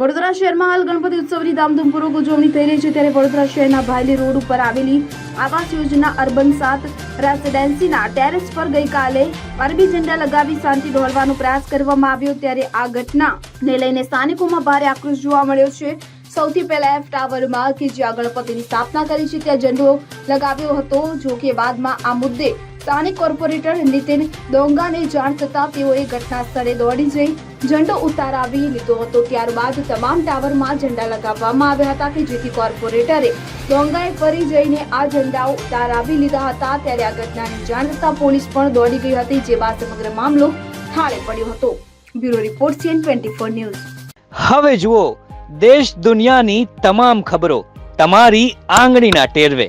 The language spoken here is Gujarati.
વડોદરા શહેરમાં હાલ ગણપતિ ઉત્સવની ધામધૂમપૂર્વક ઉજવણી થઈ રહી છે. ત્યારે વડોદરા શહેરના ભાયલી રોડ ઉપર આવેલી આવાસ યોજના અર્બન સાત રેસિડેન્સીના ટેરેસ પર ગઈકાલે અરબી ઝંડા લગાવી શાંતિ ડોહળવાનો પ્રયાસ કરવામાં આવ્યો. ત્યારે આ ઘટનાને લઈને સ્થાનિકોમાં ભારે આક્રોશ જોવા મળ્યો છે. સૌથી પહેલા એફ ટાવરમાં કે જ્યાં ગણપતિની સ્થાપના કરી છે, ત્યાં ઝંડો લગાવ્યો હતો. જો કે બાદમાં આ મુદ્દે સ્થાનિક કોર્પોરેટર નીતિન ડોંગાને જાણ થતાં તેઓએ ઘટના સ્થળે દોડી જઈ ઝંડો ઉતારાવી લીધો હતો. ત્યારબાદ તમામ ટાવરમાં ઝંડા લગાવવામાં આવ્યા હતા કે જેથી કોર્પોરેટરે ડોંગાએ ફરી જઈને આ ઝંડાઓ ઉતારાવી લીધા હતા. ત્યારે આ ઘટનાની જાણ થતાં પોલીસ પણ દોડી ગઈ હતી જે બાદ સમગ્ર મામલો થાળે પડ્યો હતો. Bureau report CN twenty news. હવે જુઓ, દેશ દુનિયાની તમામ ખબરો, તમારી આંગળીના ટેરવે.